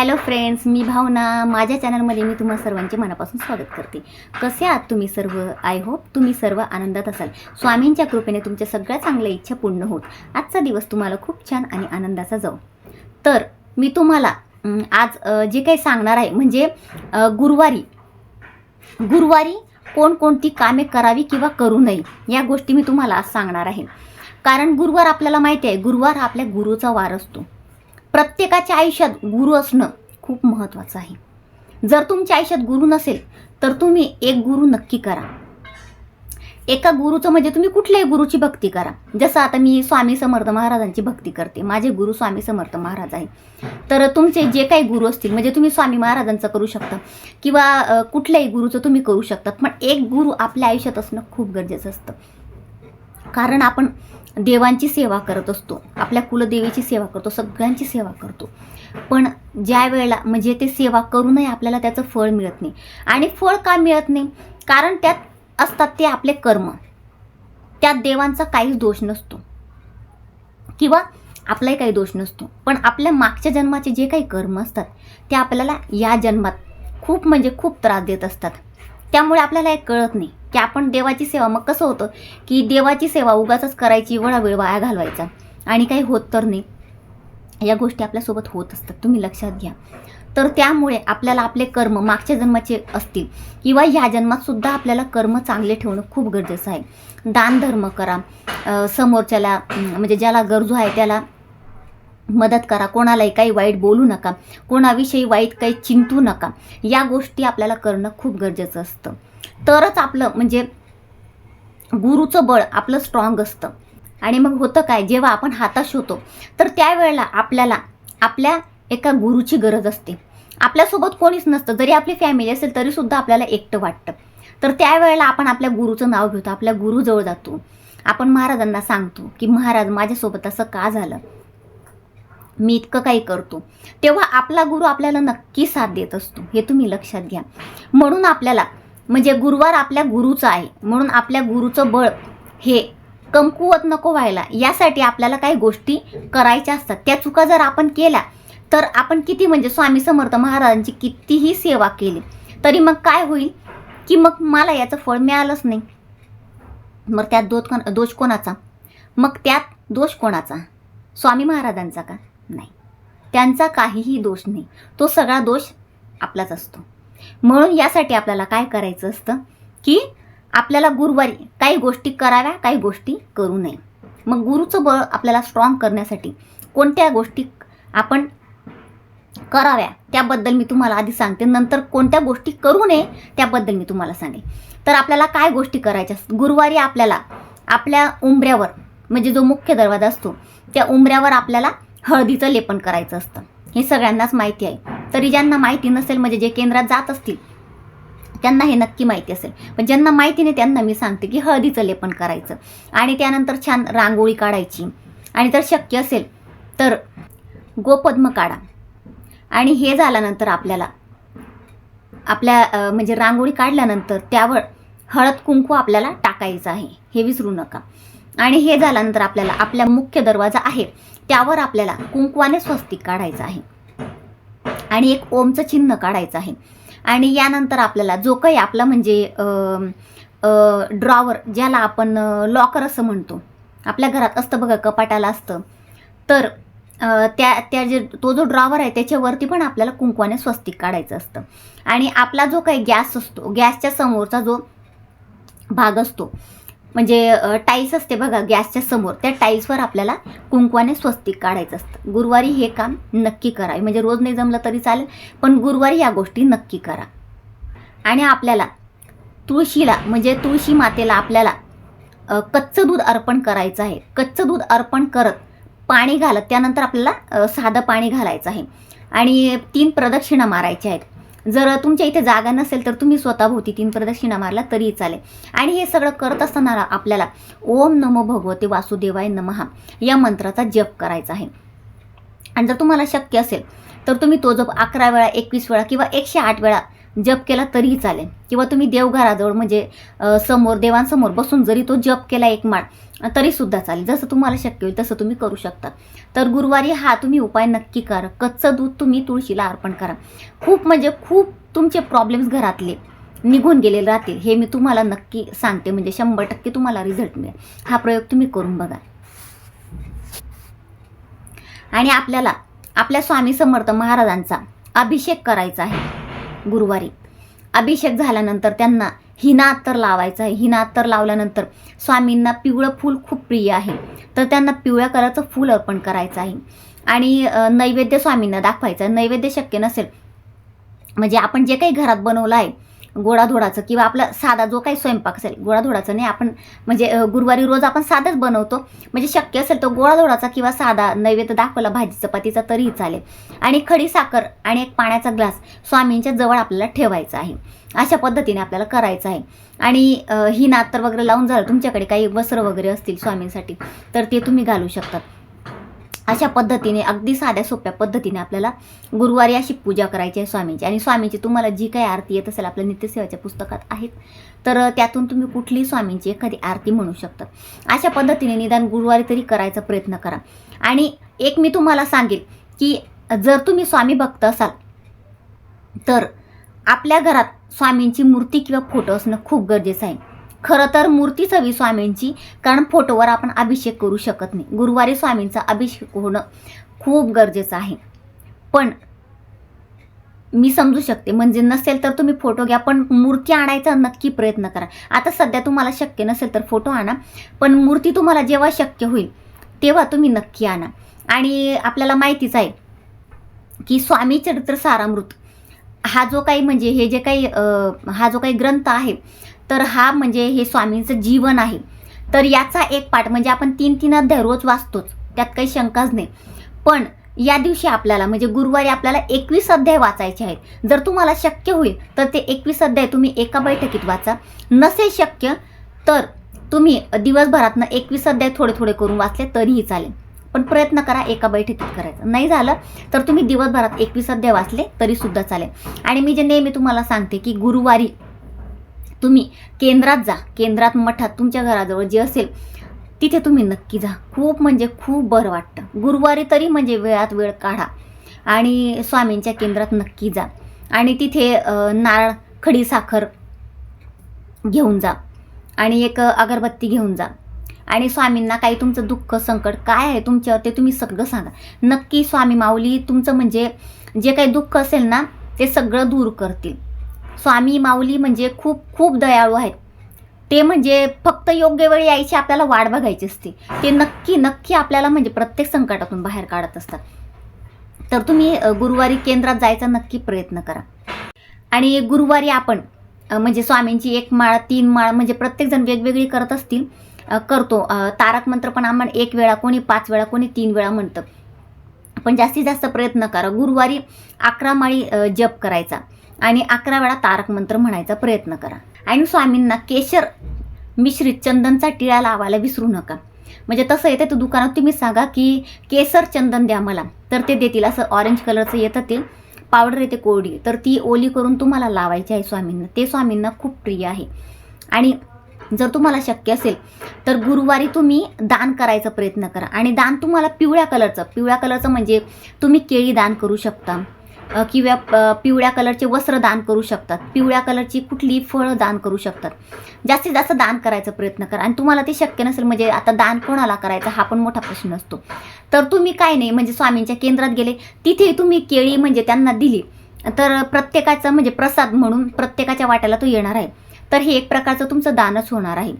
Hello friends मी भावना. माझ्या चॅनलमध्ये मी तुम्हा सर्वांचे मनापासून स्वागत करते. कसे आहात तुम्ही सर्व? आय होप तुम्ही सर्व आनंदात असाल. स्वामींच्या कृपेने तुमच्या सगळ्या चांगल्या इच्छा पूर्ण होत. आजचा दिवस तुम्हाला खूप छान आणि आनंदाचा जाऊ तर मी तुम्हाला आज जे काही सांगणार आहे म्हणजे गुरुवारी गुरुवारी कोणकोणती कामे करावी किंवा करू नये या गोष्टी मी तुम्हाला आज सांगणार आहे. कारण गुरुवार आपल्याला माहिती आहे गुरुवार हा आपल्या गुरुचा वार असतो. प्रत्येकाच्या आयुष्यात गुरु असणं खूप महत्त्वाचं आहे. जर तुमच्या आयुष्यात गुरु नसेल तर तुम्ही एक गुरु नक्की करा. एका गुरुचं म्हणजे तुम्ही कुठल्याही गुरुची भक्ती करा. जसं आता मी स्वामी समर्थ महाराजांची भक्ती करते. माझे गुरु स्वामी समर्थ महाराज आहे तर तुमचे जे काही गुरु असतील म्हणजे तुम्ही स्वामी महाराजांचं करू शकता किंवा कुठल्याही गुरुचं तुम्ही करू शकता. पण एक गुरु आपल्या आयुष्यात असणं खूप गरजेचं असतं. कारण आपण देवांची सेवा करत असतो आपल्या कुलदेवीची सेवा करतो सगळ्यांची सेवा करतो. पण ज्या वेळेला म्हणजे ते सेवा करूनही आपल्याला त्याचं फळ मिळत नाही. आणि फळ का मिळत नाही? कारण त्यात असतात ते आपले कर्म. त्यात देवांचा काहीच दोष नसतो. किंवा आपलाही काही दोष नसतो. पण आपल्या मागच्या जन्माचे जे काही कर्म असतात ते आपल्याला या जन्मात खूप म्हणजे खूप त्रास देत असतात. त्यामुळे आपल्याला एक कळत नाही की आपण देवाची सेवा मग कसं होतं? की देवाची सेवा उगाच करायची एवढा वेळ वाया घालवायचा. आणि काही होत तर नाही. या गोष्टी आपल्यासोबत होत असतात. तुम्ही लक्षात घ्या. तर त्यामुळे आपल्याला आपले कर्म मागच्या जन्माचे असतील. किंवा ह्या जन्मात सुद्धा आपल्याला कर्म चांगले ठेवणं खूप गरजेचं आहे. दान धर्म करा समोरच्याला म्हणजे ज्याला गरजू आहे त्याला मदत करा. कोणालाही काही वाईट बोलू नका. कोणाविषयी वाईट काही चिंतू नका. या गोष्टी आपल्याला करणं खूप गरजेचं असतं. तरच आपलं म्हणजे गुरुचं बळ आपलं स्ट्रॉंग असतं. आणि मग होतं काय? जेव्हा आपण हाताश होतो तर त्यावेळेला आपल्याला आपल्या एका गुरुची गरज असते. आपल्यासोबत कोणीच नसतं. जरी आपली फॅमिली असेल तरीसुद्धा आपल्याला एकटं वाटतं. तर त्यावेळेला आपण आपल्या गुरुचं नाव घेतो. आपल्या गुरुजवळ जातो. आपण महाराजांना सांगतो की महाराज माझ्यासोबत असं का झालं? मी इतकं काही करतो. तेव्हा आपला गुरु आपल्याला नक्की साथ देत असतो. हे तुम्ही लक्षात घ्या. म्हणून आपल्याला म्हणजे गुरुवार आपल्या गुरुचा आहे. म्हणून आपल्या गुरुचं बळ हे कमकुवत नको व्हायला. यासाठी आपल्याला काही गोष्टी करायच्या असतात. त्या चुका जर आपण केल्या तर आपण किती म्हणजे स्वामी समर्थ महाराजांची कितीही सेवा केली तरी मग काय होईल? की मग मला याचं फळ मिळालंच नाही. मग त्यात दोष कोण दोष कोणाचा? मग त्यात दोष कोणाचा? स्वामी महाराजांचा का? नाही. त्यांचा काहीही दोष नाही. तो सगळा दोष आपलाच असतो. म्हणून यासाठी आपल्याला काय करायचं असतं? की आपल्याला गुरुवारी काही गोष्टी कराव्या काही गोष्टी करू नये. मग गुरुचं बळ आपल्याला स्ट्रॉंग करण्यासाठी कोणत्या गोष्टी आपण कराव्या त्याबद्दल मी तुम्हाला आधी सांगते. नंतर कोणत्या गोष्टी करू नये त्याबद्दल मी तुम्हाला सांगेन. तर आपल्याला काय गोष्टी करायच्या असतात? गुरुवारी आपल्याला आपल्या उंबऱ्यावर म्हणजे जो मुख्य दरवाजा असतो त्या उंबऱ्यावर आपल्याला हळदीचं लेपन करायचं असतं. हे सगळ्यांनाच माहिती आहे. तरी ज्यांना माहिती नसेल म्हणजे जे केंद्रात जात असतील त्यांना हे नक्की माहिती असेल. पण ज्यांना माहिती नाही त्यांना मी सांगते की हळदीचं लेपन करायचं. आणि त्यानंतर छान रांगोळी काढायची. आणि जर शक्य असेल तर गोपद्म काढा. आणि हे झाल्यानंतर आपल्याला आपल्या म्हणजे रांगोळी काढल्यानंतर त्यावर हळद कुंकू आपल्याला टाकायचं आहे. हे विसरू नका. आणि हे झाल्यानंतर आपल्याला आपल्या मुख्य दरवाजा आहे. त्यावर आपल्याला कुंकवाने स्वस्तिक काढायचं आहे. आणि एक ओमचं चिन्ह काढायचं आहे. आणि यानंतर आपल्याला जो काही आपला म्हणजे ड्रॉवर ज्याला आपण लॉकर असं म्हणतो आपल्या घरात असतं बघा कपाटाला असतं. तर त्या त्या जे तो जो ड्रॉवर आहे त्याच्यावरती पण आपल्याला कुंकवाने स्वस्तिक काढायचं असतं. आणि आपला जो काही गॅस असतो गॅसच्या समोरचा जो भाग असतो म्हणजे टाईल्स असते बघा गॅसच्या समोर. त्या टाईल्सवर आपल्याला कुंकवाने स्वस्तिक काढायचं असतं. गुरुवारी हे काम नक्की करा. म्हणजे रोज नाही जमलं तरी चालेल पण गुरुवारी या गोष्टी नक्की करा. आणि आपल्याला तुळशीला म्हणजे तुळशी मातेला आपल्याला कच्चं दूध अर्पण करायचं आहे. कच्चं दूध अर्पण करत पाणी घालत त्यानंतर आपल्याला साधं पाणी घालायचं आहे. आणि तीन प्रदक्षिणा मारायच्या आहेत. जर तुमच्या इथे जागा नसेल तर तुम्ही स्वतःभोवती तीन प्रदक्षिणा मारला तरी चालेल. आणि हे सगळं करत असताना आपल्याला ओम नमो भगवते वासुदेवाय नमहा या मंत्राचा जप करायचा आहे. आणि जर तुम्हाला शक्य असेल तर तुम्ही तो जप अकरा वेळा एकवीस वेळा किंवा एकशे आठ वेळा जप केला तरीही चालेल. किंवा तुम्ही देवघराजवळ म्हणजे समोर देवांसमोर बसून जरी तो जप केला एक माळ तरीसुद्धा चालेल. जसं तुम्हाला शक्य होईल तसं तुम्ही करू शकता. तर गुरुवारी हा तुम्ही उपाय नक्की करा. कच्चं दूध तुम्ही तुळशीला अर्पण करा. खूप म्हणजे खूप तुमचे प्रॉब्लेम्स घरातले निघून गेलेले राहतील हे मी तुम्हाला नक्की सांगते. म्हणजे शंभर टक्के तुम्हाला रिझल्ट मिळेल. हा प्रयोग तुम्ही करून बघा. आणि आपल्याला आपल्या स्वामी समर्थ महाराजांचा अभिषेक करायचा आहे. गुरुवारी. अभिषेक झाल्यानंतर त्यांना हिना अत्तर लावायचं आहे. हिना अत्तर लावल्यानंतर स्वामींना पिवळं फूल खूप प्रिय आहे. तर त्यांना पिवळ्या कलरचं फूल अर्पण करायचं आहे. आणि नैवेद्य स्वामींना दाखवायचं आहे. नैवेद्य शक्य नसेल म्हणजे आपण जे काही घरात बनवलं आहे गोडाधोडाचं किंवा आपला साधा जो काही स्वयंपाक असेल गोडाधोडाचं नाही आपण म्हणजे गुरुवारी रोज आपण साधंच बनवतो. म्हणजे शक्य असेल तर गोडाधोडाचा किंवा साधा नैवेद्य दाखवला भाजी चपातीचा तरीही चालेल. आणि खडी साखर आणि एक पाण्याचा ग्लास स्वामींच्या जवळ आपल्याला ठेवायचा आहे. अशा पद्धतीने आपल्याला करायचं आहे. आणि ही नातर वगैरे लावून झालं तुमच्याकडे काही वस्त्र वगैरे असतील स्वामींसाठी तर ते तुम्ही घालू शकतात. अशा पद्धतीने अगदी साध्या सोप्या पद्धतीने आपल्याला गुरुवारी अशी पूजा करायची आहे स्वामीची. आणि स्वामींची तुम्हाला जी काही आरती येत असेल आपल्या नित्यसेवाच्या पुस्तकात आहेत तर त्यातून तुम्ही कुठलीही स्वामींची एखादी आरती म्हणू शकता. अशा पद्धतीने निदान गुरुवारी तरी करायचा प्रयत्न करा. आणि एक मी तुम्हाला सांगेल की जर तुम्ही स्वामी भक्त असाल तर आपल्या घरात स्वामींची मूर्ती किंवा फोटो असणं खूप गरजेचं आहे. खरं तर मूर्तीच हवी स्वामींची कारण फोटोवर आपण अभिषेक करू शकत नाही. गुरुवारी स्वामींचा अभिषेक होणं खूप गरजेचं आहे. पण मी समजू शकते. म्हणजे नसेल तर तुम्ही फोटो घ्या पण मूर्ती आणायचा नक्की प्रयत्न करा. आता सध्या तुम्हाला शक्य नसेल तर फोटो आणा पण मूर्ती तुम्हाला जेव्हा शक्य होईल तेव्हा तुम्ही नक्की आणा. आणि आपल्याला माहितीच आहे की स्वामी चरित्र सारामृत हा जो काही म्हणजे हे जे काही हा जो काही ग्रंथ आहे तर हा म्हणजे हे स्वामींचं जीवन आहे. तर याचा एक पाठ म्हणजे आपण तीन तीन अध्याय रोज वाचतोच त्यात काही शंकाच नाही. पण या दिवशी आपल्याला म्हणजे गुरुवारी आपल्याला एकवीस अध्याय वाचायचे आहेत. जर तुम्हाला शक्य होईल तर ते एकवीस अध्याय तुम्ही एका बैठकीत वाचा. नसेल शक्य तर तुम्ही दिवसभरातनं एकवीस अध्याय थोडे थोडे करून वाचले तरीही चालेल. पण प्रयत्न करा एका बैठकीत करायचं. नाही झालं तर तुम्ही दिवसभरात एकवीस अध्याय वाचले तरीसुद्धा चालेल. आणि मी जे नेहमी तुम्हाला सांगते की गुरुवारी तुम्ही केंद्रात जा. केंद्रात मठात तुमच्या घराजवळ जे असेल तिथे तुम्ही नक्की जा. खूप म्हणजे खूप बरं वाटतं. गुरुवारी तरी म्हणजे वेळात वेळ काढा आणि स्वामींच्या केंद्रात नक्की जा. आणि तिथे नारळ खडी साखर घेऊन जा. आणि एक अगरबत्ती घेऊन जा. आणि स्वामींना काही तुमचं दुःख संकट काय आहे तुमचं ते तुम्ही सगळं सांगा. नक्की स्वामी माऊली तुमचं म्हणजे जे काही दुःख असेल ना ते सगळं दूर करतील. स्वामी माऊली म्हणजे खूप खूप दयाळू आहेत. ते म्हणजे फक्त योग्य वेळी यायची आपल्याला वाट बघायची असते. ते नक्की नक्की आपल्याला म्हणजे प्रत्येक संकटातून बाहेर काढत असतात. तर तुम्ही गुरुवारी केंद्रात जायचा नक्की प्रयत्न करा. आणि गुरुवारी आपण म्हणजे स्वामींची एक माळ तीन माळ म्हणजे प्रत्येकजण वेगवेगळी करत असतील करतो. तारक मंत्र पण आम्हाला एक वेळा कोणी पाच वेळा कोणी तीन वेळा म्हणतं. पण जास्तीत जास्त प्रयत्न करा. गुरुवारी अकरा माळी जप करायचा. आणि अकरा वेळा तारक मंत्र म्हणायचा प्रयत्न करा. आणि स्वामींना केशर मिश्रित चंदनचा टिळा लावायला विसरू नका. म्हणजे तसं येते तर दुकानात तुम्ही सांगा की केसर चंदन द्या मला. तर ते देतील असं ऑरेंज कलरचं येतं ते पावडर येते कोरडी. तर ती ओली करून तुम्हाला लावायची आहे स्वामींना. ते स्वामींना खूप प्रिय आहे. आणि जर तुम्हाला शक्य असेल तर गुरुवारी तुम्ही दान करायचा प्रयत्न करा. आणि दान तुम्हाला पिवळ्या कलरचं पिवळ्या कलरचं म्हणजे तुम्ही केळी दान करू शकता. किंवा पिवळ्या कलरचे वस्त्र दान करू शकतात. पिवळ्या कलरची कुठली फळं दान करू शकतात. जास्तीत जास्त दान करायचा प्रयत्न करा. आणि तुम्हाला ते शक्य नसेल म्हणजे आता दान कोणाला करायचं हा पण मोठा प्रश्न असतो. तर तुम्ही काय नाही म्हणजे स्वामींच्या केंद्रात गेले तिथे तुम्ही केळी म्हणजे त्यांना दिली. तर प्रत्येकाचं म्हणजे प्रसाद म्हणून प्रत्येकाच्या वाट्याला तो येणार आहे. तर हे एक प्रकारचं तुमचं दानच होणार आहे.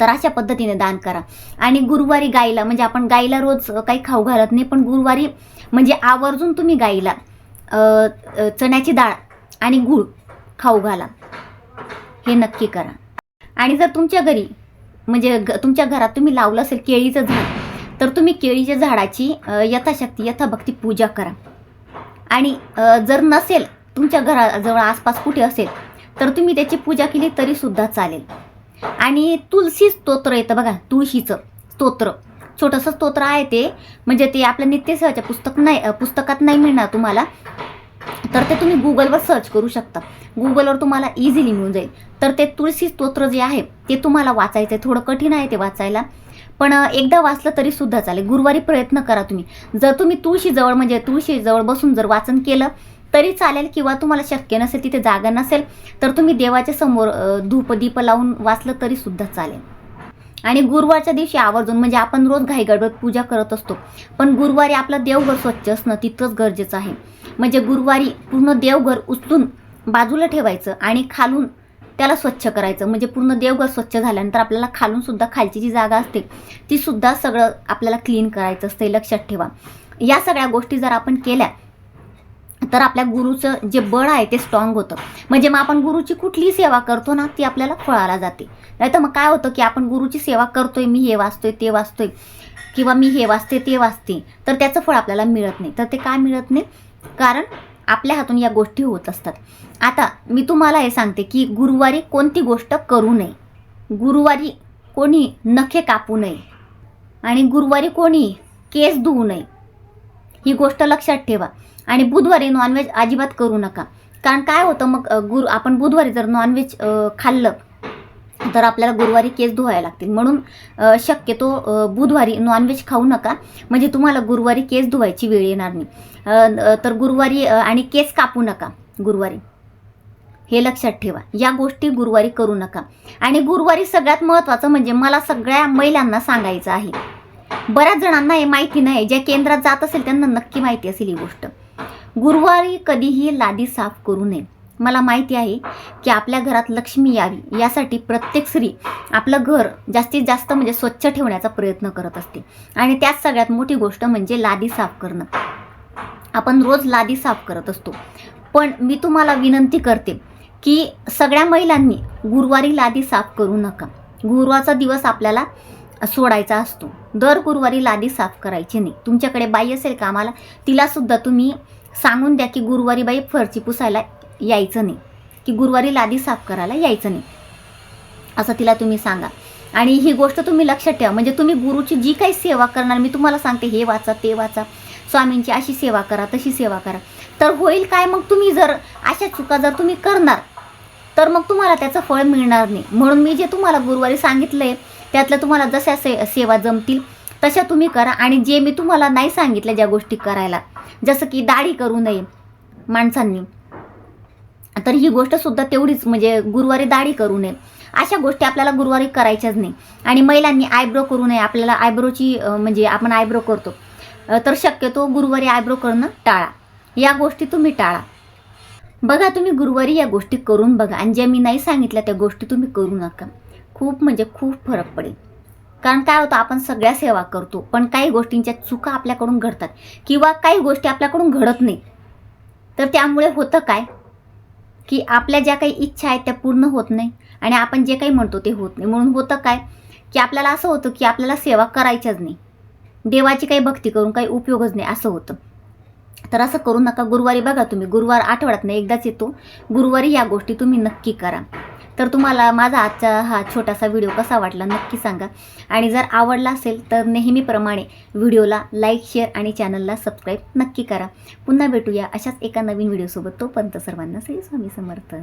तर अशा पद्धतीने दान करा. आणि गुरुवारी गाईला म्हणजे आपण गाईला रोज काही खाऊ घालत नाही पण गुरुवारी म्हणजे आवर्जून तुम्ही गाईला चण्याची डाळ आणि गूळ खाऊ घाला. हे नक्की करा. आणि जर तुमच्या घरी म्हणजे ग तुमच्या घरात तुम्ही लावलं असेल केळीचं झाड तर तुम्ही केळीच्या झाडाची यथाशक्ती यथाभक्ती पूजा करा. आणि जर नसेल तुमच्या घराजवळ आसपास कुठे असेल तर तुम्ही त्याची पूजा केली तरीसुद्धा चालेल. आणि तुलसी स्तोत्र येतं बघा तुळशीचं स्तोत्र. छोटंसं स्तोत्र आहे ते. म्हणजे ते आपल्या नित्यसेवाच्या पुस्तक नाही पुस्तकात नाही मिळणार तुम्हाला. तर ते तुम्ही गुगलवर सर्च करू शकता. गुगलवर तुम्हाला इझिली मिळून जाईल. तर ते तुळशी स्तोत्र जे आहे ते तुम्हाला वाचायचं आहे थोडं कठीण आहे ते वाचायला. पण एकदा वाचलं तरी सुद्धा चालेल. गुरुवारी प्रयत्न करा तुम्ही. जर तुम्ही तुळशीजवळ म्हणजे तुळशीजवळ बसून जर वाचन केलं तरी चालेल किंवा तुम्हाला शक्य नसेल तिथे जागा नसेल तर तुम्ही देवाच्या समोर धूप दीप लावून वाचलं तरी सुद्धा चालेल. आणि गुरुवारच्या दिवशी आवर्जून म्हणजे आपण रोज घाईगडबड पूजा करत असतो. पण गुरुवारी आपलं देवघर स्वच्छ असणं तितकंच गरजेचं आहे. म्हणजे गुरुवारी पूर्ण देवघर उचलून बाजूला ठेवायचं आणि खालून त्याला स्वच्छ करायचं. म्हणजे पूर्ण देवघर स्वच्छ झाल्यानंतर आपल्याला खालून सुद्धा खालची जी जागा असते ती सुद्धा सगळं आपल्याला क्लीन करायचं असते लक्षात ठेवा. या सगळ्या गोष्टी जर आपण केल्या तर आपल्या गुरुचं जे बळ आहे ते स्ट्रॉंग होतं. म्हणजे मग आपण गुरुची कुठलीही सेवा करतो ना ती आपल्याला फळाला जाते. नाही तर मग काय होतं की आपण गुरुची सेवा करतोय मी हे वाचतोय ते वाचतोय किंवा मी हे वाचते ते वाचते तर त्याचं फळ आपल्याला मिळत नाही. तर ते काय मिळत नाही? कारण आपल्या हातून या गोष्टी होत असतात. आता मी तुम्हाला हे सांगते की गुरुवारी कोणती गोष्ट करू नये. गुरुवारी कोणी नखे कापू नये. आणि गुरुवारी कोणी केस धुवू नये. ही गोष्ट लक्षात ठेवा. आणि बुधवारी नॉनव्हेज अजिबात करू नका. कारण काय होतं मग गुरु आपण बुधवारी जर नॉनव्हेज खाल्लं तर आपल्याला गुरुवारी केस धुवायला लागतील. म्हणून शक्यतो बुधवारी नॉनव्हेज खाऊ नका. म्हणजे तुम्हाला गुरुवारी केस धुवायची वेळ येणार नाही. तर गुरुवारी आणि केस कापू नका गुरुवारी. हे लक्षात ठेवा. या गोष्टी गुरुवारी करू नका. आणि गुरुवारी सगळ्यात महत्त्वाचं म्हणजे मला सगळ्या महिलांना सांगायचं आहे. बऱ्याच जणांना हे माहिती नाही. ज्या केंद्रात जात असेल त्यांना नक्की माहिती असेल ही गोष्ट. गुरुवारी कधीही लादी साफ करू नये. मला माहिती आहे की आपल्या घरात लक्ष्मी यावी यासाठी प्रत्येक स्त्री आपलं घर जास्तीत जास्त म्हणजे स्वच्छ ठेवण्याचा प्रयत्न करत असते. आणि त्यात सगळ्यात मोठी गोष्ट म्हणजे लादी साफ करणं. आपण रोज लादी साफ करत असतो. पण मी तुम्हाला विनंती करते की सगळ्या महिलांनी गुरुवारी लादी साफ करू नका. गुरुवारचा दिवस आपल्याला सोडायचा असतो. दर गुरुवारी लादी साफ करायची नाही. तुमच्याकडे बाई असेल कामाला तिलासुद्धा तुम्ही सांगून द्या की गुरुवारी बाई फरची पुसायला यायचं नाही. की गुरुवारी लादी साफ करायला यायचं नाही. असं तिला तुम्ही सांगा. आणि ही गोष्ट तुम्ही लक्षात ठेवा. म्हणजे तुम्ही गुरुची जी काही सेवा करणार मी तुम्हाला सांगते हे वाचा ते वाचा. स्वामींची अशी सेवा करा तशी सेवा करा. तर होईल काय? मग तुम्ही जर अशा चुका जर तुम्ही करणार तर मग तुम्हाला त्याचं फळ मिळणार नाही. म्हणून मी जे तुम्हाला गुरुवारी सांगितलं आहे त्यातलं तुम्हाला जशा से सेवा जमतील तशा तुम्ही करा आणि जे मी तुम्हाला नाही सांगितलं ज्या गोष्टी करायला जसं की दाढी करू नये माणसांनी तर ही गोष्टसुद्धा तेवढीच म्हणजे गुरुवारी दाढी करू नये. अशा गोष्टी आपल्याला गुरुवारी करायच्याच नाही. आणि महिलांनी आयब्रो करू नये. आपल्याला आयब्रोची म्हणजे आपण आयब्रो करतो. तर शक्यतो गुरुवारी आयब्रो करणं टाळा. या गोष्टी तुम्ही टाळा. बघा तुम्ही गुरुवारी या गोष्टी करून बघा. आणि ज्या मी नाही सांगितल्या त्या गोष्टी तुम्ही करू नका. खूप म्हणजे खूप फरक पडेल. कारण काय होतं आपण सगळ्या सेवा करतो पण काही गोष्टींच्या चुका आपल्याकडून घडतात किंवा काही गोष्टी आपल्याकडून घडत नाही. तर त्यामुळे होतं काय? की आपल्या ज्या काही इच्छा आहेत त्या पूर्ण होत नाही आणि आपण जे काही म्हणतो ते होत नाही. म्हणून होतं काय? की आपल्याला असं होतं की आपल्याला सेवा करायच्याच नाही. देवाची काही भक्ती करून काही उपयोगच नाही असं होतं. तर असं करू नका. गुरुवारी बघा तुम्ही गुरुवार आठवड्यात नाही एकदाच येतो. गुरुवारी या गोष्टी तुम्ही नक्की करा. तर तुम्हाला माझा आजचा हा छोटासा व्हिडिओ कसा वाटला नक्की सांगा. आणि जर आवडला असेल तर नेहमीप्रमाणे व्हिडिओला लाईक शेअर आणि चॅनलला सबस्क्राईब नक्की करा. पुन्हा भेटूया अशाच एका नवीन व्हिडिओसोबत. तोपर्यंत सर्वांना श्री स्वामी समर्थ.